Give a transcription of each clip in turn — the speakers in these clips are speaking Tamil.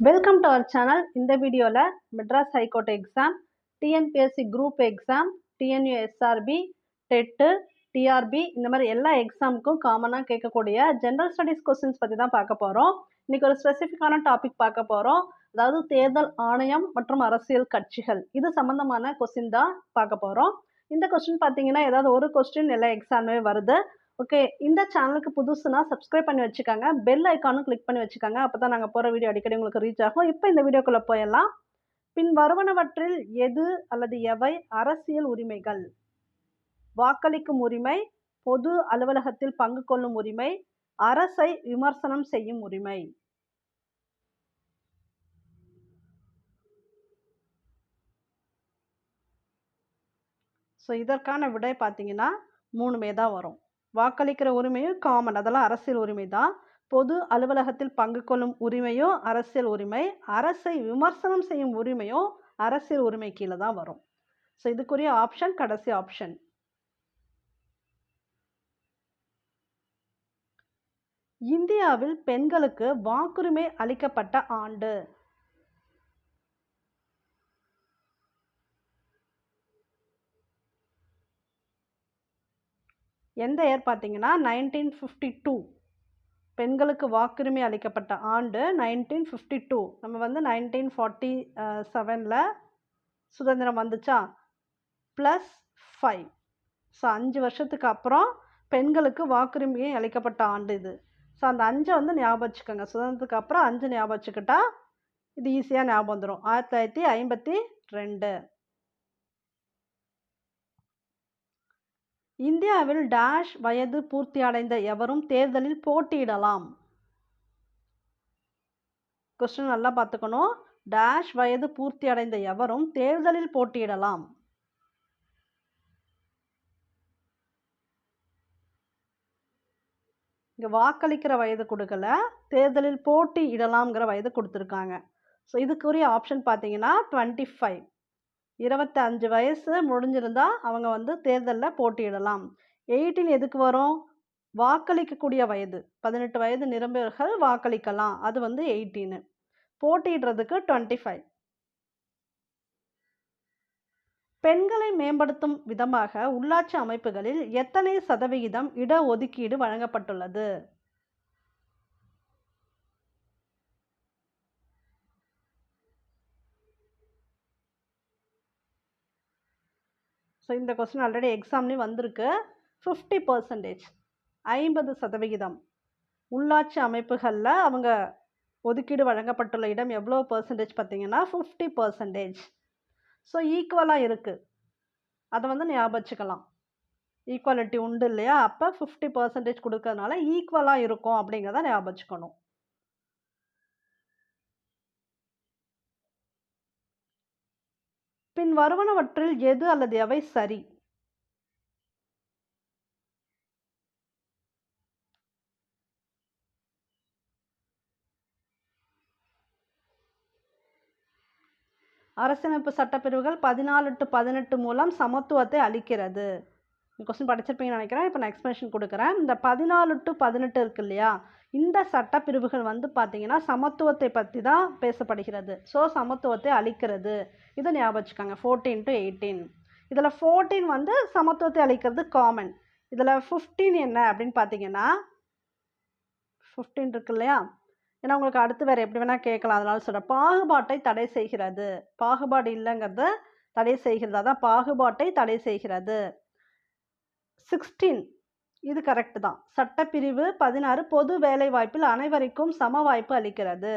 வெல்கம் டு அவர் சேனல் இந்த வீடியோவில் Madras high court exam TNPSC group exam TNUSRB TET TRB இந்த மாதிரி எல்லா எக்ஸாமுக்கும் காமனாக கேட்கக்கூடிய ஜென்ரல் ஸ்டடீஸ் கொஸ்டின்ஸ் பற்றி தான் பார்க்க போகிறோம் இன்றைக்கி ஒரு ஸ்பெசிஃபிக்கான டாபிக் பார்க்க போகிறோம் அதாவது தேர்தல் ஆணையம் மற்றும் அரசியல் கட்சிகள். இது சம்மந்தமான கொஸ்டின் தான் பார்க்க போகிறோம் இந்த கொஸ்டின் பார்த்தீங்கன்னா ஏதாவது ஒரு கொஸ்டின் எல்லா எக்ஸாமே வருது. ஓகே இந்த சேனலுக்கு புதுசுனா சப்ஸ்கிரைப் பண்ணி வச்சுக்கோங்க. பெல் ஐக்கானும் கிளிக் பண்ணி வச்சுக்கோங்க. அப்போ தான் நாங்கள் போகிற வீடியோ அடிக்கடி உங்களுக்கு ரீச் ஆகும். இப்போ இந்த வீடியோக்குள்ளே போயிடலாம். பின் வருவனவற்றில் எது அல்லது எவை அரசியல் உரிமைகள்? வாக்களிக்கும் உரிமை பொது அலுவலகத்தில் பங்கு கொள்ளும் உரிமை அரசை விமர்சனம் செய்யும் உரிமை. ஸோ இதற்கான விடை பார்த்தீங்கன்னா மூணுமே தான் வரும். வாக்களிக்கிற உரிமையும் காமன் அதெல்லாம் அரசியல் உரிமை தான் பொது அலுவலகத்தில் பங்கு கொள்ளும் உரிமையும் அரசியல் உரிமை அரசை விமர்சனம் செய்யும் உரிமையும் அரசியல் உரிமை கீழே தான் வரும். ஸோ இதுக்குரிய ஆப்ஷன் கடைசி ஆப்ஷன் இந்தியாவில் பெண்களுக்கு வாக்குரிமை அளிக்கப்பட்ட ஆண்டு. எந்த இயர் பார்த்தீங்கன்னா நைன்டீன் ஃபிஃப்டி டூ பெண்களுக்கு வாக்குரிமை அளிக்கப்பட்ட ஆண்டு நைன்டீன் ஃபிஃப்டி டூ நம்ம வந்து நைன்டீன் ஃபார்ட்டி செவனில் சுதந்திரம் வந்துச்சா? ப்ளஸ் ஃபைவ் ஸோ அஞ்சு வருஷத்துக்கு அப்புறம் பெண்களுக்கு வாக்குரிமையை அளிக்கப்பட்ட ஆண்டு இது. ஸோ அந்த அஞ்சை வந்து ஞாபகம் வச்சுக்கோங்க. சுதந்திரத்துக்கு அப்புறம் அஞ்சு ஞாபகம் வச்சுக்கிட்டா இது ஈஸியாக ஞாபகம் வந்துடும் ஆயிரத்தி தொள்ளாயிரத்தி ஐம்பத்தி ரெண்டு. இந்தியாவில் டேஷ் வயது பூர்த்தி அடைந்த எவரும் தேர்தலில் போட்டியிடலாம். கொஸ்டின் நல்லா பார்த்துக்கணும். டேஷ் வயது பூர்த்தி அடைந்த எவரும் தேர்தலில் போட்டியிடலாம். இங்கே வாக்களிக்கிற வயது கொடுக்கல தேர்தலில் போட்டியிடலாம்ங்கிற வயது கொடுத்துருக்காங்க. ஸோ இதுக்குரிய ஆப்ஷன் பார்த்தீங்கன்னா டுவெண்ட்டி ஃபைவ் இருபத்தஞ்சு வயசு முடிஞ்சிருந்தா அவங்க வந்து தேர்தலில் போட்டியிடலாம். எயிட்டீன் எதுக்கு வரும்? வாக்களிக்கக்கூடிய வயது. பதினெட்டு வயது நிரம்பியவர்கள் வாக்களிக்கலாம். அது வந்து எயிட்டீனு போட்டியிடுறதுக்கு டுவெண்ட்டி ஃபைவ் பெண்களை மேம்படுத்தும் விதமாக உள்ளாட்சி அமைப்புகளில் எத்தனை சதவிகிதம் இடஒதுக்கீடு வழங்கப்பட்டுள்ளது? ஸோ இந்த கொஸ்டின் ஆல்ரெடி எக்ஸாம்லேயும் வந்திருக்கு. ஃபிஃப்டி பர்சன்டேஜ் ஐம்பது சதவிகிதம். உள்ளாட்சி அமைப்புகளில் அவங்க ஒதுக்கீடு வழங்கப்பட்டுள்ள இடம் எவ்வளோ பர்சன்டேஜ் பார்த்தீங்கன்னா ஃபிஃப்டி பர்சன்டேஜ் ஸோ ஈக்குவலாக இருக்குது அதை வந்து ஞாபகச்சுக்கலாம். ஈக்குவாலிட்டி உண்டு இல்லையா? அப்போ ஃபிஃப்டி பர்சன்டேஜ் கொடுக்கறதுனால ஈக்குவலாக இருக்கும் அப்படிங்கிறத ஞாபகம் பின் வருவனவற்றில் எது அல்லது எவை சரி? அரசமைப்பு சட்டப்பிரிவுகள் பதினாலு டு பதினெட்டு மூலம் சமத்துவத்தை அளிக்கிறது. கொஸ்டின் படிச்சிருப்பீங்கன்னு நினைக்கிறேன். இப்போ நான் எக்ஸ்பிளேஷன் கொடுக்குறேன். இந்த பதினாலு டு பதினெட்டு இருக்கு இல்லையா? இந்த சட்டப்பிரிவுகள் வந்து பார்த்திங்கன்னா சமத்துவத்தை பற்றி தான் பேசப்படுகிறது. ஸோ சமத்துவத்தை அளிக்கிறது இதை ஞாபகம் வச்சுக்கோங்க. ஃபோர்டீன் டு எயிட்டீன் இதில் ஃபோர்டீன் வந்து சமத்துவத்தை அளிக்கிறது காமன் இதில் ஃபிஃப்டீன் என்ன அப்படின்னு பார்த்தீங்கன்னா ஃபிஃப்டீன் இருக்கு இல்லையா? ஏன்னா உங்களுக்கு அடுத்து வேறு எப்படி வேணால் கேட்கலாம். அதனால சொல்கிறேன் பாகுபாட்டை தடை செய்கிறது. பாகுபாடு இல்லைங்கிறத தடை செய்கிறது? அதான் பாகுபாட்டை தடை செய்கிறது. சிக்ஸ்டீன் இது கரெக்டு தான். சட்டப்பிரிவு பதினாறு பொது வேலைவாய்ப்பில் அனைவருக்கும் சம வாய்ப்பு அளிக்கிறது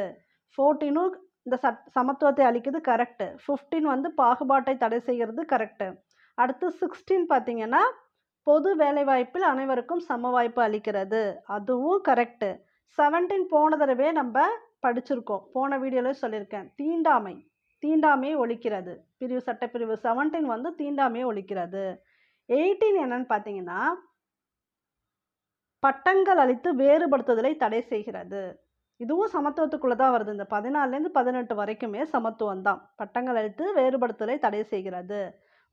ஃபோர்டீனும் இந்த சட் சமத்துவத்தை அளிக்கிறது கரெக்டு ஃபிஃப்டீன் வந்து பாகுபாட்டை தடை செய்கிறது கரெக்டு அடுத்து சிக்ஸ்டீன் பார்த்தீங்கன்னா பொது வேலைவாய்ப்பில் அனைவருக்கும் சம வாய்ப்பு அளிக்கிறது. அதுவும் கரெக்டு செவன்டீன் போன தடவை நம்ம படிச்சிருக்கோம். போன வீடியோவில் சொல்லியிருக்கேன். தீண்டாமை தீண்டாமையை ஒழிக்கிறது. பிரிவு சட்டப்பிரிவு செவன்டீன் வந்து தீண்டாமையை ஒழிக்கிறது. எயிட்டீன் என்னன்னு பார்த்தீங்கன்னா பட்டங்கள் அளித்து வேறுபடுத்துதலை தடை செய்கிறது. இதுவும் சமத்துவத்துக்குள்ளே தான் வருது. இந்த பதினாலேருந்து பதினெட்டு வரைக்குமே சமத்துவம் தான். பட்டங்கள் அளித்து வேறுபடுத்துதலை தடை செய்கிறது.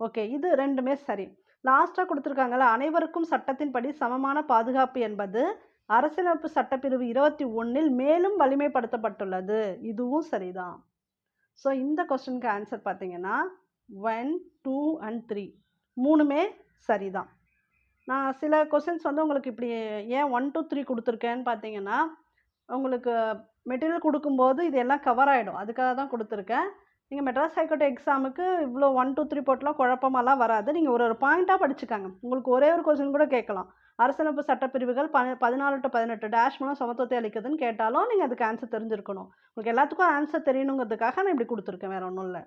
ஓகே இது ரெண்டுமே சரி. லாஸ்ட்டாக கொடுத்துருக்காங்கல்ல அனைவருக்கும் சட்டத்தின்படி சமமான பாதுகாப்பு என்பது அரசியலமைப்பு சட்டப்பிரிவு இருபத்தி ஒன்றில் மேலும் வலிமைப்படுத்தப்பட்டுள்ளது. இதுவும் சரிதான். ஸோ இந்த கொஸ்டினுக்கு ஆன்சர் பார்த்தீங்கன்னா ஒன் டூ அண்ட் த்ரீ மூணுமே சரிதான். நான் சில கொஷின்ஸ் வந்து உங்களுக்கு இப்படி ஏன் ஒன் டூ த்ரீ கொடுத்துருக்கேன்னு பார்த்தீங்கன்னா உங்களுக்கு மெட்டீரியல் கொடுக்கும்போது இது எல்லாம் கவர் ஆகிடும் அதுக்காக தான் கொடுத்துருக்கேன். நீங்கள் மெட்ராஸ் ஹைகோர்ட் எக்ஸாமுக்கு இவ்வளோ ஒன் டூ த்ரீ போட்டெலாம் குழப்பமெல்லாம் வராது. நீங்கள் ஒரு ஒரு பாயிண்ட்டாக படிச்சுக்காங்க. உங்களுக்கு ஒரே ஒரு கொஸ்டின் கூட கேட்கலாம். அரசமைப்பு சட்டப்பிரிவுகள் ப பதினாலு டு பதினெட்டு டேஷ் மூலம் சமத்துவத்தை அளிக்குதுன்னு கேட்டாலும் நீங்கள் அதுக்கு ஆன்சர் தெரிஞ்சிருக்கணும். உங்களுக்கு எல்லாத்துக்கும் ஆன்சர் தெரியணுங்கிறதுக்காக நான் இப்படி கொடுத்துருக்கேன். வேறு ஒன்றும் இல்லை.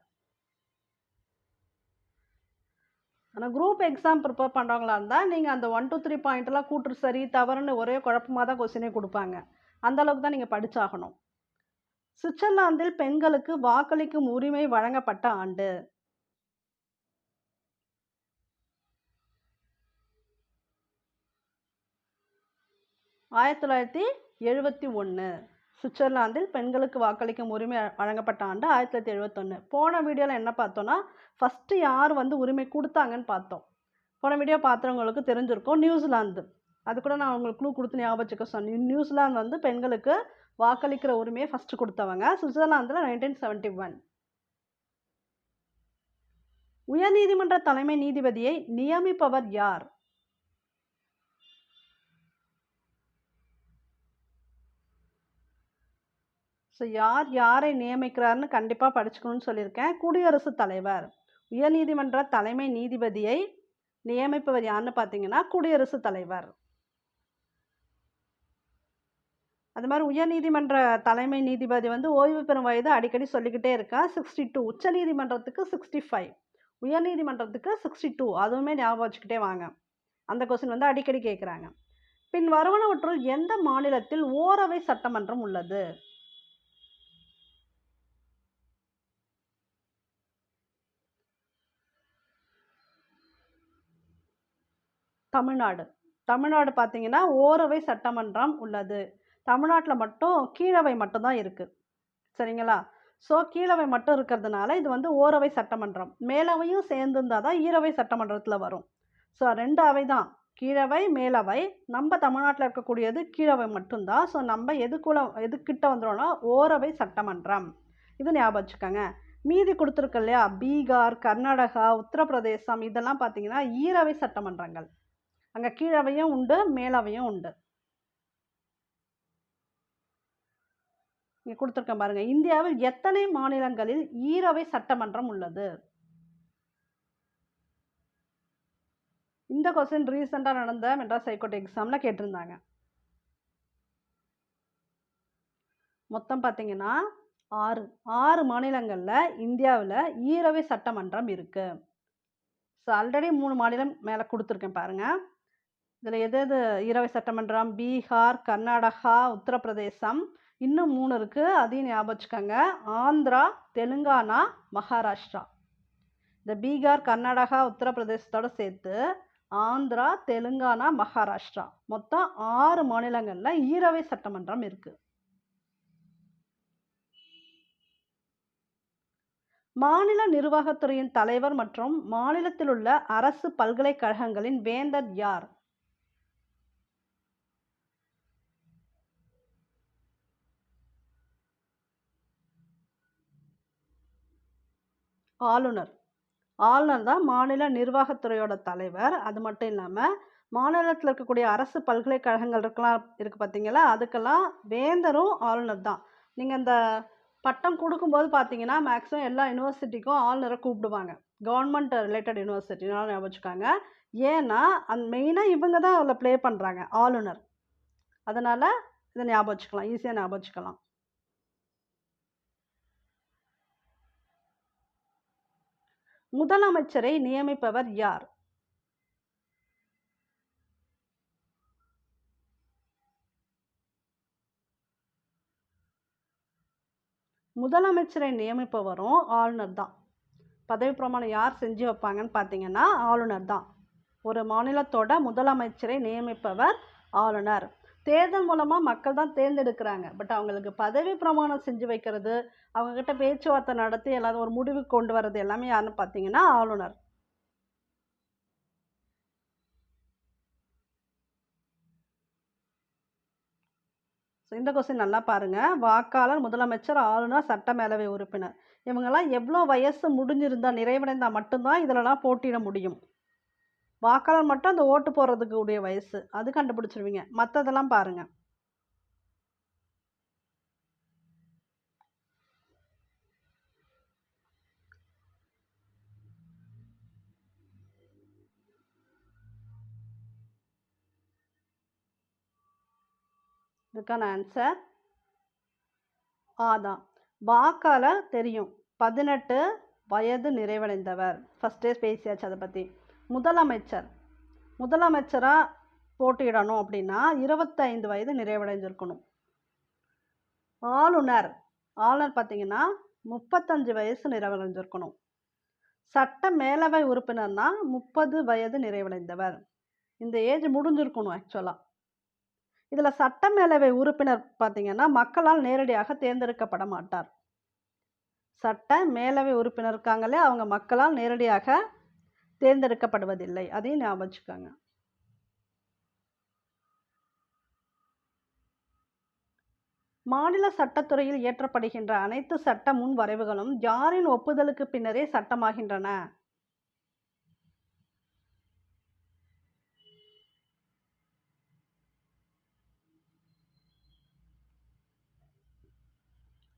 ஆனால் குரூப் எக்ஸாம் ப்ரிப்பேர் பண்ணுறவங்களா இருந்தால் நீங்கள் அந்த ஒன் டூ த்ரீ பாயிண்ட்லாம் கூட்டு சரி தவறுன்னு ஒரே குழப்பமாக தான் கொஸ்டினே கொடுப்பாங்க. அந்த அளவுக்கு தான் நீங்கள் படித்தாகணும் சுவிட்சர்லாந்தில் பெண்களுக்கு வாக்களிக்கும் உரிமை வழங்கப்பட்ட ஆண்டு. ஆயிரத்தி தொள்ளாயிரத்தி எழுபத்தி ஒன்று சுவிட்சர்லாந்தில் பெண்களுக்கு வாக்களிக்கும் உரிமை வழங்கப்பட்ட ஆண்டு ஆயிரத்தி தொள்ளாயிரத்தி எழுபத்தொன்று போன வீடியோவில் என்ன பார்த்தோன்னா ஃபஸ்ட்டு யார் வந்து உரிமை கொடுத்தாங்கன்னு பார்த்தோம். போன வீடியோ பார்த்தவங்களுக்கு தெரிஞ்சிருக்கும். நியூசிலாந்து. அது கூட நான் உங்களுக்கு க்ளூ கொடுத்து ஞாபகம் வச்சுக்க சொன்னேன். நியூசிலாந்து வந்து பெண்களுக்கு வாக்களிக்கிற உரிமையை ஃபஸ்ட்டு கொடுத்தவங்க. சுவிட்சர்லாந்தில் நைன்டீன் செவன்ட்டி ஒன் உயர்நீதிமன்ற தலைமை நீதிபதியை நியமிப்பவர் யார்? ஸோ யார் யாரை நியமிக்கிறார்னு கண்டிப்பாக படிச்சுக்கணும்னு சொல்லியிருக்கேன். குடியரசுத் தலைவர். உயர்நீதிமன்ற தலைமை நீதிபதியை நியமிப்பவர் யாருன்னு பார்த்தீங்கன்னா குடியரசுத் தலைவர். அது மாதிரி உயர்நீதிமன்ற தலைமை நீதிபதி வந்து ஓய்வு பெறும் வயது அடிக்கடி சொல்லிக்கிட்டே இருக்கா. சிக்ஸ்டி டூ உச்ச நீதிமன்றத்துக்கு சிக்ஸ்டி ஃபைவ் உயர்நீதிமன்றத்துக்கு சிக்ஸ்டி டூ அதுவுமே ஞாபகம் வச்சுக்கிட்டே வாங்க. அந்த கொஸ்டின் வந்து அடிக்கடி கேட்குறாங்க பின் வருவனவற்றுள் எந்த மாநிலத்தில் ஓரவை சட்டமன்றம் உள்ளது? தமிழ்நாடு. தமிழ்நாடு பார்த்தீங்கன்னா ஓரவை சட்டமன்றம் உள்ளது. தமிழ்நாட்டில் மட்டும் கீழவை மட்டும்தான் இருக்குது சரிங்களா? ஸோ கீழவை மட்டும் இருக்கிறதுனால இது வந்து ஓரவை சட்டமன்றம். மேலவையும் சேர்ந்துருந்தால் தான் ஈரவை சட்டமன்றத்தில் வரும். ஸோ ரெண்டு அவை தான் கீழவை மேலவை. நம்ம தமிழ்நாட்டில் இருக்கக்கூடியது கீழவை மட்டும்தான். ஸோ நம்ம எதுக்குள்ள எதுக்கிட்ட வந்துடும்னா ஓரவை சட்டமன்றம். இது ஞாபகம் வச்சுக்கோங்க. மீதி கொடுத்துருக்கு இல்லையா? பீகார் கர்நாடகா உத்தரப்பிரதேசம் இதெல்லாம் பார்த்தீங்கன்னா ஈரவை சட்டமன்றங்கள். அங்கே கீழவையும் உண்டு மேலவையும் உண்டு. இங்கே கொடுத்துருக்கேன் பாருங்கள் இந்தியாவில் எத்தனை மாநிலங்களில் ஈரவை சட்டமன்றம் உள்ளது? இந்த கொஸ்டின் ரீசெண்டாக நடந்த மெட்ராஸ் ஹைகோர்ட் எக்ஸாமில் கேட்டிருந்தாங்க. மொத்தம் பார்த்தீங்கன்னா ஆறு ஆறு மாநிலங்களில் இந்தியாவில் ஈரவை சட்டமன்றம் இருக்குது ஸோ ஆல்ரெடி மூணு மாநிலம் மேலே கொடுத்துருக்கேன் பாருங்கள் இதில் எது எது ஈரவை சட்டமன்றம்? பீகார் கர்நாடகா உத்தரப்பிரதேசம். இன்னும் மூணு இருக்குது அதையும் ஞாபகம் வச்சுக்கோங்க. ஆந்திரா தெலுங்கானா மகாராஷ்டிரா. இந்த பீகார் கர்நாடகா உத்தரப்பிரதேசத்தோடு சேர்த்து ஆந்திரா தெலுங்கானா மகாராஷ்டிரா. மொத்தம் ஆறு மாநிலங்களில் ஈரவை சட்டமன்றம் இருக்குது மாநில நிர்வாகத்துறையின் தலைவர் மற்றும் மாநிலத்தில் உள்ள அரசு பல்கலைக்கழகங்களின் வேந்தர் யார்? ஆளுநர். ஆளுநர் தான் மாநில நிர்வாகத்துறையோட தலைவர். அது மட்டும் இல்லாமல் மாநிலத்தில் இருக்கக்கூடிய அரசு பல்கலைக்கழகங்கள் இருக்கலாம் இருக்குது பார்த்தீங்களா அதுக்கெல்லாம் வேந்தரும் ஆளுநர் தான். நீங்கள் இந்த பட்டம் கொடுக்கும்போது பார்த்தீங்கன்னா மேக்ஸிமம் எல்லா யூனிவர்சிட்டிக்கும் ஆளுநரை கூப்பிடுவாங்க. கவர்மெண்ட் ரிலேட்டட் யூனிவர்சிட்டினாலும் ஞாபகம் ஏன்னா அந் மெயினாக இவங்க தான் அதில் ப்ளே பண்ணுறாங்க ஆளுநர். அதனால் இதை ஞாபகம் வச்சுக்கலாம் ஈஸியாக ஞாபகம் வச்சுக்கலாம் முதலமைச்சரை நியமிப்பவர் யார்? முதலமைச்சரை நியமிப்பவரும் ஆளுநர் தான். பதவி பிரமாணம் யார் செஞ்சு வைப்பாங்கன்னு பார்த்தீங்கன்னா ஆளுநர் தான். ஒரு மாநிலத்தோட முதலமைச்சரை நியமிப்பவர் ஆளுநர். தேர்தல் மூலமாக மக்கள் தான் தேர்ந்தெடுக்கிறாங்க. பட் அவங்களுக்கு பதவி பிரமாணம் செஞ்சு வைக்கிறது அவங்கக்கிட்ட பேச்சுவார்த்தை நடத்தி எல்லாரும் ஒரு முடிவுக்கு கொண்டு வர்றது எல்லாமே யாருன்னு பார்த்தீங்கன்னா ஆளுநர். ஸோ இந்த கொஸ்டின் நல்லா பாருங்கள் வாக்காளர் முதலமைச்சர் ஆளுநர் சட்டமேலவை உறுப்பினர். இவங்கெல்லாம் எவ்வளோ வயசு முடிஞ்சிருந்தா நிறைவடைந்தால் மட்டும்தான் இதிலலாம் போட்டியிட முடியும். வாக்காளர் மட்டும் அந்த ஓட்டு போடுறதுக்கு உடைய வயசு. அது கண்டுபிடிச்சிருவீங்க. மற்றதெல்லாம் பாருங்கள் இதுக்கான ஆன்சர் ஆதான் வாக்காளர் தெரியும். பதினெட்டு வயது நிறைவடைந்தவர். ஃபஸ்ட்டே பேசியாச்சு அதை பற்றி முதலமைச்சர். முதலமைச்சராக போட்டியிடணும் அப்படின்னா இருபத்தைந்து வயது நிறைவடைஞ்சிருக்கணும். ஆளுநர் ஆளுநர் பார்த்தீங்கன்னா முப்பத்தஞ்சு வயசு நிறைவடைஞ்சிருக்கணும். சட்ட மேலவை உறுப்பினர்னா முப்பது வயது நிறைவடைந்தவர். இந்த ஏஜ் முடிஞ்சிருக்கணும் ஆக்சுவலாக இதில் சட்ட மேலவை உறுப்பினர் பார்த்தீங்கன்னா மக்களால் நேரடியாக தேர்ந்தெடுக்கப்பட மாட்டார். சட்ட மேலவை உறுப்பினர் இருக்காங்களே அவங்க மக்களால் நேரடியாக தேர்ந்தெடுக்கப்படுவதில்லை. அதையும் ஞாபகம் வச்சுக்கோங்க. மாநில சட்டத்துறையில் இயற்றப்படுகின்ற அனைத்து சட்ட முன் வரைவுகளும் யாரின் ஒப்புதலுக்கு பின்னரே சட்டமாகின்றன?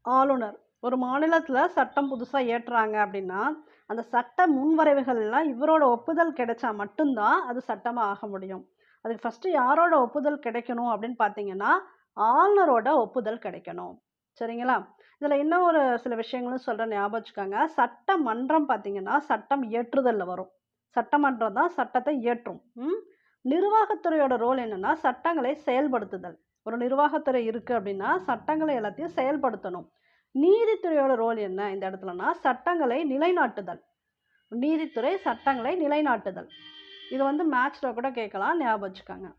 ஆளுநர். ஒரு மாநிலத்தில் சட்டம் புதுசாக ஏற்றுறாங்க அப்படின்னா அந்த சட்ட முன்வரைவுகள்லாம் இவரோட ஒப்புதல் கிடைச்சா மட்டும்தான் அது சட்டமாக ஆக முடியும். அதுக்கு ஃபஸ்ட்டு யாரோட ஒப்புதல் கிடைக்கணும் அப்படின்னு பார்த்தீங்கன்னா ஆளுநரோட ஒப்புதல் கிடைக்கணும். சரிங்களா? இதில் இன்னும் ஒரு சில விஷயங்களும் சொல்கிற ஞாபகம் வச்சுக்கோங்க. சட்டமன்றம் பார்த்தீங்கன்னா சட்டம் இயற்றுதலில் வரும். சட்டமன்றம் தான் சட்டத்தை இயற்றும். ம்? நிர்வாகத்துறையோட ரோல் என்னன்னா சட்டங்களை செயல்படுத்துதல். ஒரு நிர்வாகத்துறை இருக்குது அப்படின்னா சட்டங்களை எல்லாத்தையும் செயல்படுத்தணும். நீதித்துறையோட ரோல் என்ன இந்த இடத்துலனா சட்டங்களை நிலைநாட்டுதல். நீதித்துறை சட்டங்களை நிலைநாட்டுதல். இது வந்து மேட்ச்சில் கூட கேட்கலாம் ஞாபகம் வச்சுக்கோங்க.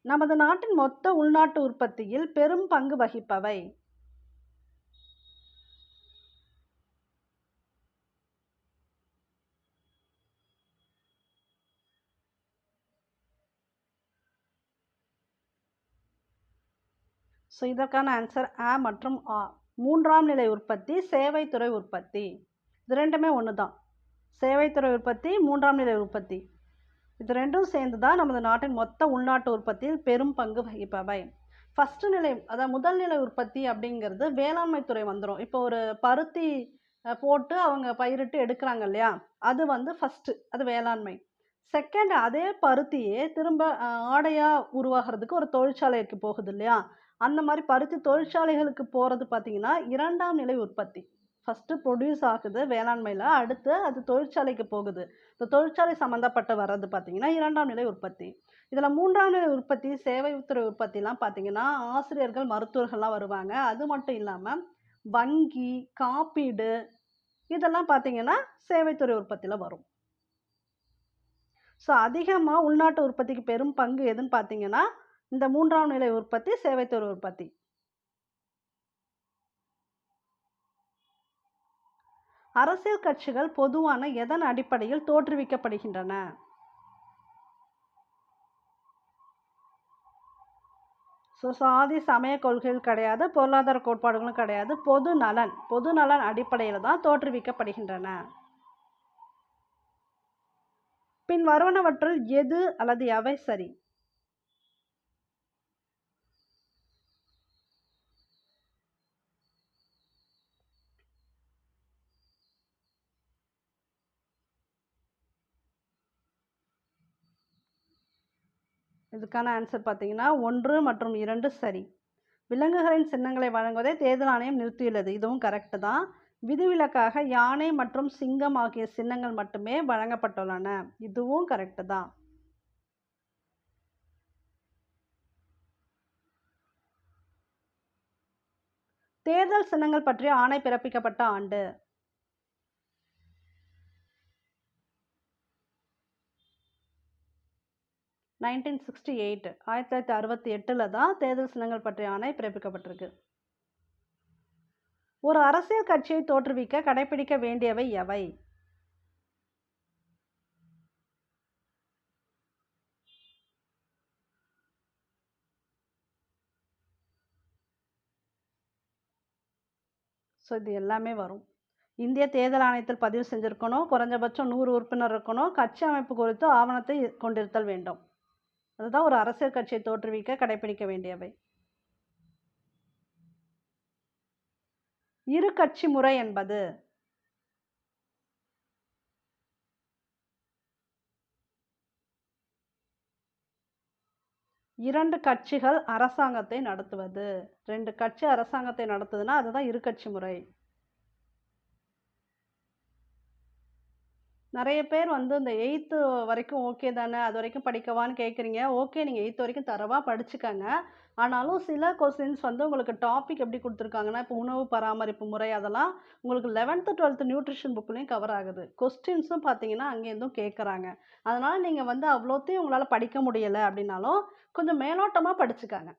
நமது நாட்டின் மொத்த உள்நாட்டு உற்பத்தியில் பெரும் பங்கு வகிப்பவை ஸோ இதற்கான ஆன்சர் ஆ மற்றும் ஆ மூன்றாம் நிலை உற்பத்தி சேவைத்துறை உற்பத்தி. இது ரெண்டுமே ஒன்று தான் சேவைத்துறை உற்பத்தி மூன்றாம் நிலை உற்பத்தி. இது ரெண்டும் சேர்ந்து தான் நமது நாட்டின் மொத்த உள்நாட்டு உற்பத்தியில் பெரும் பங்கு வகிப்பவை. ஃபஸ்ட்டு நிலை அதாவது முதல் நிலை உற்பத்தி அப்படிங்கிறது வேளாண்மை துறை வந்துடும் இப்போ ஒரு பருத்தி போட்டு அவங்க பயிரிட்டு எடுக்கிறாங்க இல்லையா? அது வந்து ஃபஸ்ட்டு அது வேளாண்மை. செகண்ட் அதே பருத்தியே திரும்ப ஆடையாக உருவாகிறதுக்கு ஒரு தொழிற்சாலைக்கு போகுது இல்லையா? அந்த மாதிரி பருத்தி தொழிற்சாலைகளுக்கு போகிறது பார்த்திங்கன்னா இரண்டாம் நிலை உற்பத்தி. ஃபஸ்ட்டு ப்ரொடியூஸ் ஆகுது வேளாண்மையில். அடுத்து அது தொழிற்சாலைக்கு போகுது. இந்த தொழிற்சாலை சம்மந்தப்பட்டு வர்றது பார்த்திங்கன்னா இரண்டாம் நிலை உற்பத்தி. இதில் மூன்றாம் நிலை உற்பத்தி சேவைத்துறை உற்பத்திலாம் பார்த்திங்கன்னா ஆசிரியர்கள் மருத்துவர்கள்லாம் வருவாங்க. அது மட்டும் இல்லாமல் வங்கி காப்பீடு இதெல்லாம் பார்த்திங்கன்னா சேவைத்துறை உற்பத்தியில் வரும். ஸோ அதிகமாக உள்நாட்டு உற்பத்திக்கு பெரும் பங்கு எதுன்னு பார்த்தீங்கன்னா இந்த மூன்றாம் நிலை உற்பத்தி சேவைத்துறை உற்பத்தி. அரசியல் கட்சிகள் பொதுவான எதன் அடிப்படையில் தோற்றுவிக்கப்படுகின்றன? ஸோ சாதி சமய கொள்கைகள் கிடையாது பொருளாதார கோட்பாடுகளும் கிடையாது பொது நலன் பொது நலன் அடிப்படையில் தான் தோற்றுவிக்கப்படுகின்றன. பின் வருவனவற்றுள் எது அல்லது எவை சரி? இதுக்கான ஆன்சர் பார்த்தீங்கன்னா ஒன்று மற்றும் இரண்டு சரி. விலங்குகளின் சின்னங்களை வழங்குவதை தேர்தல் ஆணையம் நிறுத்தியுள்ளது. இதுவும் கரெக்டு தான். விதிவிலக்காக யானை மற்றும் சிங்கம் ஆகிய சின்னங்கள் மட்டுமே வழங்கப்பட்டுள்ளன. இதுவும் கரெக்டு தான். தேர்தல் சின்னங்கள் பற்றிய ஆணை பிறப்பிக்கப்பட்ட ஆண்டு. நைன்டீன் சிக்ஸ்டி எயிட் ஆயிரத்தி தொள்ளாயிரத்தி அறுபத்தி எட்டில் தான் தேர்தல் சின்னங்கள் பற்றிய ஆணை பிறப்பிக்கப்பட்டிருக்கு. ஒரு அரசியல் கட்சியை தோற்றுவிக்க கடைபிடிக்க வேண்டியவை எவை? ஸோ இது எல்லாமே வரும். இந்திய தேர்தல் ஆணையத்தில் பதிவு செஞ்சுருக்கணும் குறைஞ்சபட்சம் நூறு உறுப்பினர் இருக்கணும் கட்சி அமைப்பு குறித்து ஆவணத்தை கொண்டிருத்தல் வேண்டும். அதுதான் ஒரு அரசியல் கட்சியை தோற்றுவிக்க கடைபிடிக்க வேண்டியவை. இரு கட்சி முறை என்பது இரண்டு கட்சிகள் அரசாங்கத்தை நடத்துவது. ரெண்டு கட்சி அரசாங்கத்தை நடத்துதுன்னா அதுதான் இரு கட்சி முறை. நிறைய பேர் வந்து இந்த எயித்து வரைக்கும் ஓகே தானே? அது வரைக்கும் படிக்கவான்னு கேட்குறீங்க ஓகே நீங்கள் எயித்து வரைக்கும் தரவா படிச்சுக்கங்க. ஆனாலும் சில கொஸ்டின்ஸ் வந்து உங்களுக்கு டாபிக் எப்படி கொடுத்துருக்காங்கன்னா இப்போ உணவு பராமரிப்பு முறை அதெல்லாம் உங்களுக்கு லெவன்த்து டுவெல்த்து நியூட்ரிஷன் புக்லேயும் கவர் ஆகுது. கொஸ்டின்ஸும் பார்த்தீங்கன்னா அங்கேருந்தும் கேட்குறாங்க அதனால் நீங்கள் வந்து அவ்வளோத்தையும் உங்களால் படிக்க முடியலை அப்படின்னாலும் கொஞ்சம் மேலோட்டமாக படிச்சுக்காங்க.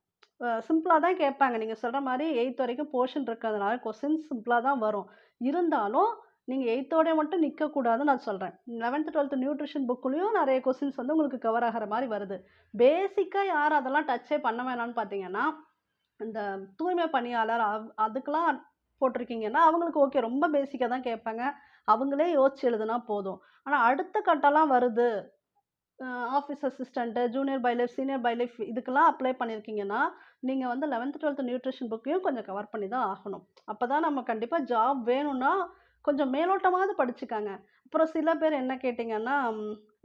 சிம்பிளாக தான் கேட்பாங்க. நீங்கள் சொல்கிற மாதிரி எயித் வரைக்கும் போர்ஷன் இருக்கிறதுனால கொஸ்டின்ஸ் சிம்பிளாக தான் வரும். இருந்தாலும் நீங்கள் எயித்தோட மட்டும் நிற்கக்கூடாதுன்னு நான் சொல்கிறேன் லெவன்த்து டுவெல்த்து நியூட்ரிஷன் புக்குலேயும் நிறைய கொஸ்டின்ஸ் வந்து உங்களுக்கு கவர் ஆகிற மாதிரி வருது. பேசிக்காக யார் அதெல்லாம் டச்சே பண்ண வேணாம்னு பார்த்தீங்கன்னா இந்த தூய்மை பணியாளர் அவ் அதுக்கெலாம் போட்டிருக்கீங்கன்னா அவங்களுக்கு ஓகே ரொம்ப பேசிக்காக தான் கேட்பாங்க. அவங்களே யோசிச்சு எழுதுனா போதும். ஆனால் அடுத்த கட்டம்லாம் வருது. Office assistant junior bailiff senior bailiff இதுக்கெல்லாம் அப்ளை பண்ணியிருக்கீங்கன்னா நீங்கள் வந்து லெவன்த்து டுவெல்த்து நியூட்ரிஷன் புக்கையும் கொஞ்சம் கவர் பண்ணி தான் ஆகணும். அப்போ தான் நம்ம கண்டிப்பாக ஜாப் வேணும்னா கொஞ்சம் மேலோட்டமாவது படிச்சுக்காங்க. அப்புறம் சில பேர் என்ன கேட்டிங்கன்னா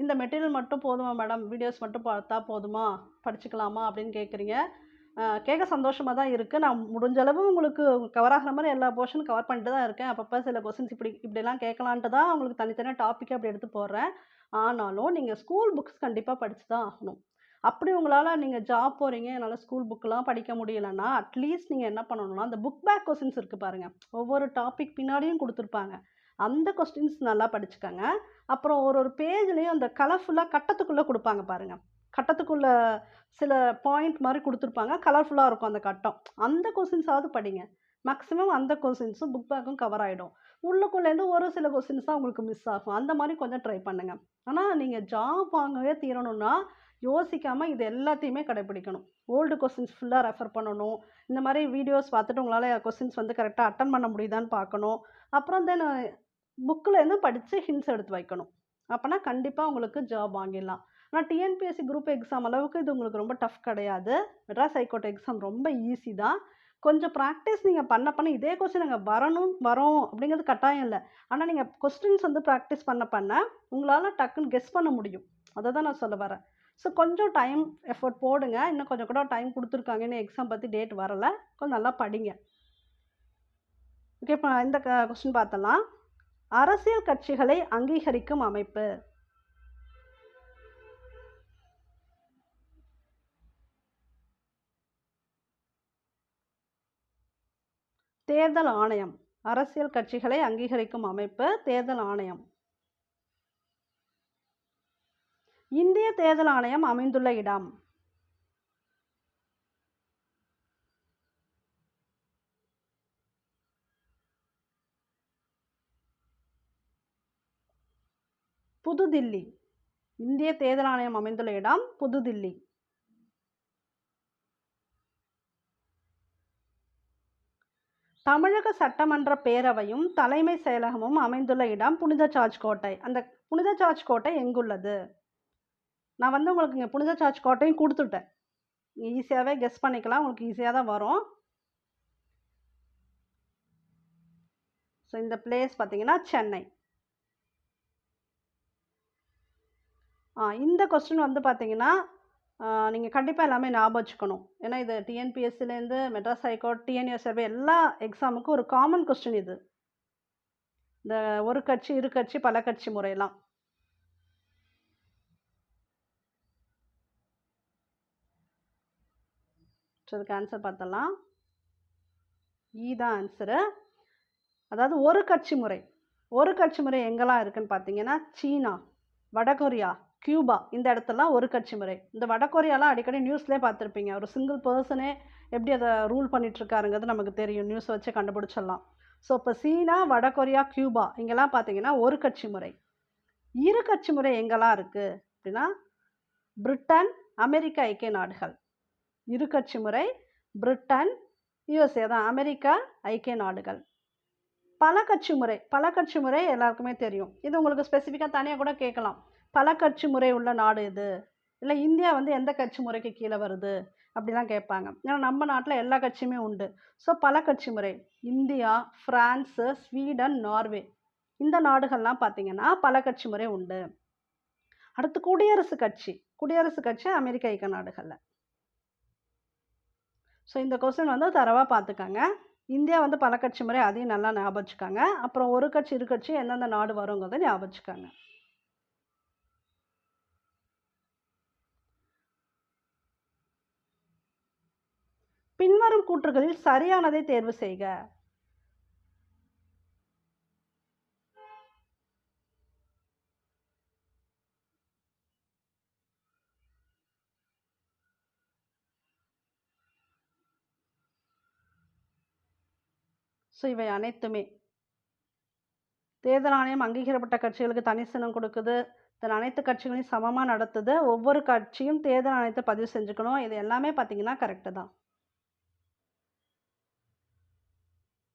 இந்த மெட்டீரியல் மட்டும் போதுமா மேடம்? வீடியோஸ் மட்டும் பார்த்தா போதுமா? படிச்சுக்கலாமா? அப்படின்னு கேட்குறீங்க கேட்க சந்தோஷமாக தான் இருக்குது நான் முடிஞ்ச அளவு உங்களுக்கு கவர் ஆகிற மாதிரி எல்லா போர்ஷனும் கவர் பண்ணிட்டு தான் இருக்கேன். அப்பப்போ சில கொஸ்டின்ஸ் இப்படி இப்படிலாம் கேட்கலான்ட்டு தான் உங்களுக்கு தனித்தனியாக டாப்பிக்கை அப்படி எடுத்து போடுறேன். ஆனாலும் நீங்கள் ஸ்கூல் புக்ஸ் கண்டிப்பாக படித்து தான் ஆகணும். அப்படி உங்களால் நீங்கள் ஜாப் போகிறீங்க என்னால் ஸ்கூல் புக்கெலாம் படிக்க முடியலன்னா அட்லீஸ்ட் நீங்கள் என்ன பண்ணணும்னா அந்த புக் பேக் கொஸ்டின்ஸ் இருக்குது பாருங்கள் ஒவ்வொரு டாபிக் பின்னாடியும் கொடுத்துருப்பாங்க. அந்த கொஸ்டின்ஸ் நல்லா படிச்சுக்கோங்க. அப்புறம் ஒரு ஒரு பேஜ்லேயும் அந்த கலர்ஃபுல்லாக கட்டத்துக்குள்ளே கொடுப்பாங்க பாருங்கள் கட்டத்துக்குள்ளே சில பாயிண்ட் மாதிரி கொடுத்துருப்பாங்க. கலர்ஃபுல்லாக இருக்கும் அந்த கட்டம். அந்த கொஸ்டின்ஸாவது படிங்க. மேக்ஸிமம் அந்த கொஸ்டின்ஸும் புக் பேக்கும் கவர் ஆகிடும் உள்ளுக்குள்ளேருந்து ஒரு சில கொஸ்டின்ஸ் தான் உங்களுக்கு மிஸ் ஆகும். அந்த மாதிரி கொஞ்சம் ட்ரை பண்ணுங்கள் ஆனால் நீங்கள் ஜாப் வாங்கவே தீரணும்னா யோசிக்காமல் இது எல்லாத்தையுமே கடைப்பிடிக்கணும். ஓல்டு கொஸ்டின்ஸ் ஃபுல்லாக ரெஃபர் பண்ணணும். இந்த மாதிரி வீடியோஸ் பார்த்துட்டு உங்களால் கொஸ்டின்ஸ் வந்து கரெக்டாக அட்டன் பண்ண முடியுதான்னு பார்க்கணும். அப்புறம் தென் புக்கிலேருந்து படித்து ஹிண்ட்ஸ் எடுத்து வைக்கணும். அப்போனா கண்டிப்பாக உங்களுக்கு ஜாப் வாங்கிடலாம். ஆனால் டிஎன்பிஎஸ்சி குரூப் எக்ஸாம் அளவுக்கு இது உங்களுக்கு ரொம்ப டஃப் கிடையாது. மெட்ராஸ் ஹைகோர்ட் எக்ஸாம் ரொம்ப ஈஸி தான். கொஞ்சம் ப்ராக்டிஸ் நீங்கள் பண்ண பண்ண இதே கொஸ்டின் நாங்கள் வரணும் வரோம் அப்படிங்கிறது கட்டாயம் இல்லை. ஆனால் நீங்கள் கொஸ்டின்ஸ் வந்து ப்ராக்டிஸ் பண்ண பண்ண உங்களால் டக்குன்னு கெஸ் பண்ண முடியும். அதை தான் நான் சொல்ல வரேன். ஸோ கொஞ்சம் டைம் எஃபோர்ட் போடுங்க. இன்னும் கொஞ்சம் கூட டைம் கொடுத்துருக்காங்க. இன்னும் எக்ஸாம் பற்றி டேட் வரலை. கொஞ்சம் நல்லா படிங்க. ஓகே இப்போ இந்த கொஸ்டின் பார்த்தலாம் அரசியல் கட்சிகளை அங்கீகரிக்கும் அமைப்பு. தேர்தல் ஆணையம். அரசியல் கட்சிகளை அங்கீகரிக்கும் அமைப்பு தேர்தல் ஆணையம். இந்திய தேர்தல் ஆணையம் அமைந்துள்ள இடம். புதுதில்லி. இந்திய தேர்தல் ஆணையம் அமைந்துள்ள இடம் புதுதில்லி. தமிழக சட்டமன்ற பேரவையும் தலைமை செயலகமும் அமைந்துள்ள இடம் புனித சார்ஜ் கோட்டை அந்த புனித சார்ஜ் கோட்டை எங்குள்ளது? நான் வந்து உங்களுக்கு இங்கே புனித சார்ஜ் கோட்டையும் கொடுத்துட்டேன். ஈஸியாகவே கெஸ் பண்ணிக்கலாம். உங்களுக்கு ஈஸியாக தான் வரும். ஸோ இந்த பிளேஸ் பார்த்தீங்கன்னா சென்னை. ஆ இந்த கொஸ்டின் வந்து பார்த்தீங்கன்னா நீங்கள் கண்டிப்பாக எல்லாமே ஞாபகம் வச்சுக்கணும். ஏன்னா இது டிஎன்பிஎஸ்சிலேருந்து Madras high court TNU survey எல்லா எக்ஸாமுக்கும் ஒரு காமன் கொஸ்டின் இது. இந்த ஒரு கட்சி இரு கட்சி பல கட்சி முறையெல்லாம். ஸோ இதுக்கு ஆன்சர் பார்த்தலாம் இ e தான் ஆன்சரு அதாவது ஒரு கட்சி முறை. ஒரு கட்சி முறை எங்கெல்லாம் இருக்குன்னு பார்த்தீங்கன்னா சீனா வடகொரியா கியூபா இந்த இடத்துலலாம் ஒரு கட்சி முறை. இந்த வடகொரியாலாம் அடிக்கடி நியூஸ்லேயே பார்த்துருப்பீங்க. ஒரு சிங்கிள் பர்சனே எப்படி அதை ரூல் பண்ணிகிட்ருக்காருங்கிறது நமக்கு தெரியும். நியூஸ் வச்சு கண்டுபிடிச்சிடலாம். ஸோ இப்போ சீனா வடகொரியா கியூபா இங்கெல்லாம் பார்த்தீங்கன்னா ஒரு கட்சி முறை. இரு கட்சி முறை எங்கெல்லாம் இருக்குது அப்படின்னா பிரிட்டன் அமெரிக்க ஐக்கிய நாடுகள். இரு கட்சி முறை பிரிட்டன் யுஎஸ்ஏ தான். அமெரிக்கா ஐக்கிய நாடுகள். பல கட்சி முறை பல கட்சி முறை எல்லாருக்குமே தெரியும். இது உங்களுக்கு ஸ்பெசிஃபிக்காக தனியாக கூட கேட்கலாம். பல கட்சி முறை உள்ள நாடு இது. இல்லை இந்தியா வந்து எந்த கட்சி முறைக்கு கீழே வருது? அப்படிலாம் கேட்பாங்க. ஏன்னா நம்ம நாட்டில் எல்லா கட்சியுமே உண்டு. ஸோ பல கட்சி முறை. India France Sweden Norway. இந்த நாடுகள்லாம் பார்த்தீங்கன்னா பல கட்சி முறை உண்டு. அடுத்து குடியரசு கட்சி. குடியரசு கட்சி அமெரிக்க ஐக்கிய நாடுகளில். ஸோ இந்த கொஸ்டின் வந்து தரவாக பார்த்துக்காங்க இந்தியா வந்து பல கட்சி முறை அதையும் நல்லா ஞாபகம் வச்சுக்காங்க அப்புறம் ஒரு கட்சி இரு கட்சி எந்தெந்த நாடு வருங்கிறத ஞாபகம் வச்சுக்காங்க பின்வரும் கூற்றுகளில் சரியானதை தேர்வு செய்க. ஸோ இவை அனைத்துமே. தேர்தல் ஆணையம் அங்கீகரிக்கப்பட்ட கட்சிகளுக்கு தனி கொடுக்குது. தன் அனைத்து கட்சிகளையும் சமமாக நடத்துது. ஒவ்வொரு கட்சியும் தேர்தல் ஆணையத்தை பதிவு செஞ்சுக்கணும். இது எல்லாமே பார்த்திங்கன்னா கரெக்டு தான்.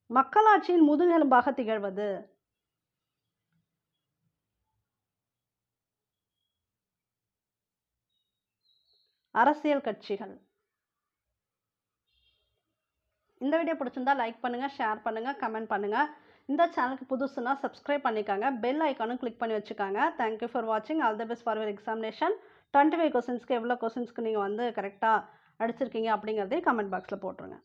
மக்களாட்சியின் முதுகெலும்பாக திகழ்வது. அரசியல் கட்சிகள். இந்த வீடியோ பிடிச்சிருந்தா லைக் பண்ணுங்கள் ஷேர் பண்ணுங்கள் கமெண்ட் பண்ணுங்கள் இந்த சேனலுக்கு புதுசுனா சப்ஸ்கிரைப் பண்ணிக்காங்க. பெல் ஐக்கானும் கிளிக் பண்ணி வச்சுக்காங்க. தேங்க்யூ ஃபார் வாட்சிங் all the best for your examination twenty five கொஸ்டின்ஸ்க்கு எவ்வளோ கொஸ்டின்ஸ்க்கு நீங்கள் வந்து கரெக்டாக அடிச்சிருக்கீங்க அப்படிங்கிறதையும் கமெண்ட் பாக்ஸில் போட்டுருங்க.